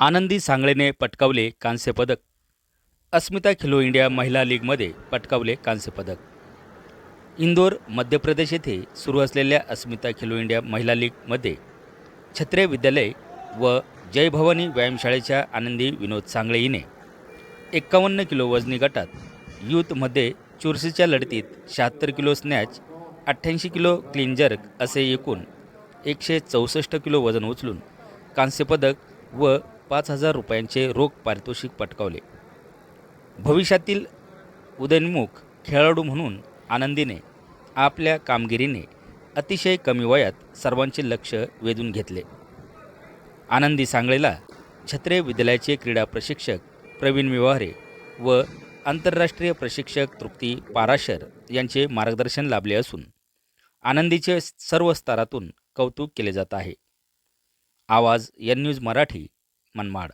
आनंदी सांगळेने पटकावले कांस्यपदक अस्मिता खेलो इंडिया महिला लीगमध्ये पटकावले कांस्यपदक इंदोर मध्य प्रदेश येथे सुरू असलेल्या अस्मिता खेलो इंडिया महिला लीगमध्ये छत्रे विद्यालय व जय भवानी व्यायामशाळेच्या आनंदी विनोद सांगळे हिने एक्कावन्न किलो वजनी गटात यूथमध्ये चुरशीच्या लढतीत शहात्तर किलो स्नॅच अठ्ठ्याऐंशी किलो क्लीन जर्क असे एकूण एकशे चौसष्ट किलो वजन उचलून कांस्यपदक व पाच हजार रुपयांचे रोख पारितोषिक पटकावले. भविष्यातील उदयनमुख खेळाडू म्हणून आनंदीने आपल्या कामगिरीने अतिशय कमी वयात सर्वांचे लक्ष वेधून घेतले. आनंदी सांगळेला छत्रे विद्यालयाचे क्रीडा प्रशिक्षक प्रवीण विवाहरे व आंतरराष्ट्रीय प्रशिक्षक तृप्ती पाराशर यांचे मार्गदर्शन लाभले असून आनंदीचे सर्व स्तरातून कौतुक केले जात आहे. आवाज एन न्यूज मराठी मनमाड